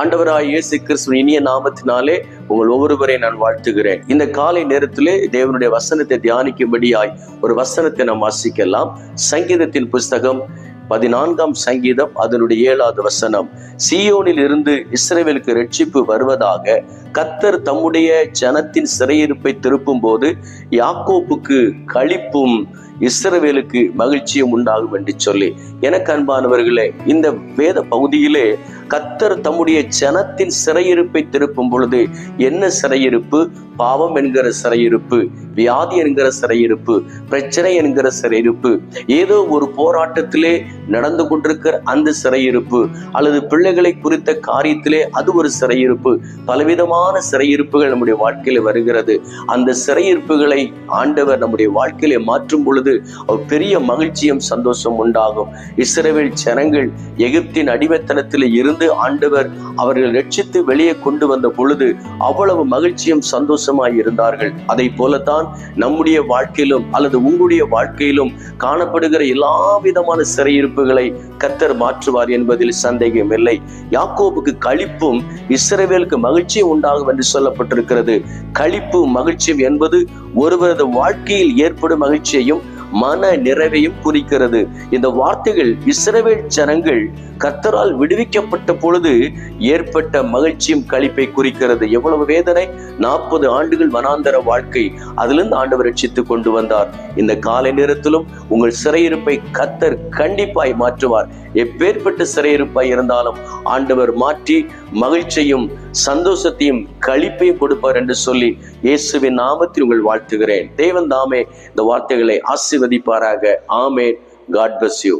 ஆண்டவராய் இயேசு கிறிஸ்துவின் இனிய நாமத்தினாலே உங்கள் ஒவ்வொருவரை நான் வாழ்த்துகிறேன். இந்த காலை நேரத்திலே தேவனுடைய வசனத்தை தியானிக்கும்படியாய் ஒரு வசனத்தை நாம் வாசிக்கலாம். சங்கீதத்தின் புஸ்தகம் பதினான்காம் சங்கீதம் அதனுடைய ஏழாவது வசனம். சியோனில் இருந்து இஸ்ரேவேலுக்கு ரட்சிப்பு வருவதாக கத்தர் தம்முடைய ஜனத்தின் சிறையிருப்பை திருப்பும் போது யாக்கோப்புக்கு கழிப்பும் இஸ்ரவேலுக்கு மகிழ்ச்சியும் உண்டாகும் என்று சொல்லி. எனக்கு அன்பானவர்களே இந்த வேத பகுதியிலே கத்தர் தம்முடைய ஜனத்தின் சிறையிருப்பை திருப்பும் பொழுது என்ன சிறையிருப்பு? பாவம் என்கிற சிறையிருப்பு வியாதி என்கிற சிறையிருப்பு பிரச்சனை என்கிற சிறையிருப்பு ஏதோ ஒரு போராட்டத்திலே நடந்து கொண்டிருக்கிற அந்த சிறையிருப்பு அல்லது பிள்ளைகளை குறித்த காரியத்திலே அது ஒரு சிறையிருப்பு பலவிதமான சிறையிருப்புகள் நம்முடைய வாழ்க்கையில வருகிறது. அந்த சிறையிருப்புகளை ஆண்டவர் நம்முடைய வாழ்க்கையில மாற்றும் பொழுது ஒரு பெரிய மகிழ்ச்சியும் சந்தோஷம் உண்டாகும். இஸ்ரேவேல் ஜனங்கள் எகிப்தின் அடிமைத்தனத்தில் இருந்து இருந்து ஆண்டவர் அவர்கள் ரட்சித்து வெளியே கொண்டு வந்த பொழுது அவ்வளவு மகிழ்ச்சியும் சந்தோஷமாய் இருந்தார்கள். அதை போலத்தான் நம்முடைய வாழ்க்கையிலும் அல்லது உங்களுடைய வாழ்க்கையிலும் காணப்படுகிற எல்லா விதமான சிறையிருப்புகளை கத்தர் மாற்றுவார் என்பதில் சந்தேகம் இல்லை. யாக்கோபுக்கு கழிப்பும் இஸ்ரவேலுக்கு மகிழ்ச்சியும் உண்டாகும் என்று சொல்லப்பட்டிருக்கிறது. களிப்பு மகிழ்ச்சியும் என்பது ஒருவரது வாழ்க்கையில் ஏற்படும் மகிழ்ச்சியையும் மன நிறைவையும் குறிக்கிறது. இந்த வார்த்தைகள் இஸ்ரவேல் ஜனங்கள் கத்தரால் விடுவிக்கப்பட்ட பொழுது ஏற்பட்ட மகிழ்ச்சியும் கழிப்பை குறிக்கிறது. எவ்வளவு வேதனை? நாற்பது ஆண்டுகள் வனாந்தர வாழ்க்கை. அதிலிருந்து ஆண்டவர் ரட்சித்து கொண்டு வந்தார். இந்த காலை நேரத்திலும் உங்கள் சிறையிருப்பை கத்தர் கண்டிப்பாய் மாற்றுவார். எப்பேற்பட்ட சிறையிருப்பாய் இருந்தாலும் ஆண்டவர் மாற்றி மகிழ்ச்சியும் சந்தோஷத்தையும் கழிப்பையும் கொடுப்பார் என்று சொல்லி இயேசுவின் நாமத்தில் உங்கள் வாழ்த்துகிறேன். தேவன் தாமே இந்த வார்த்தைகளை ஆசிர்வதிப்பாராக. ஆமேன். God bless you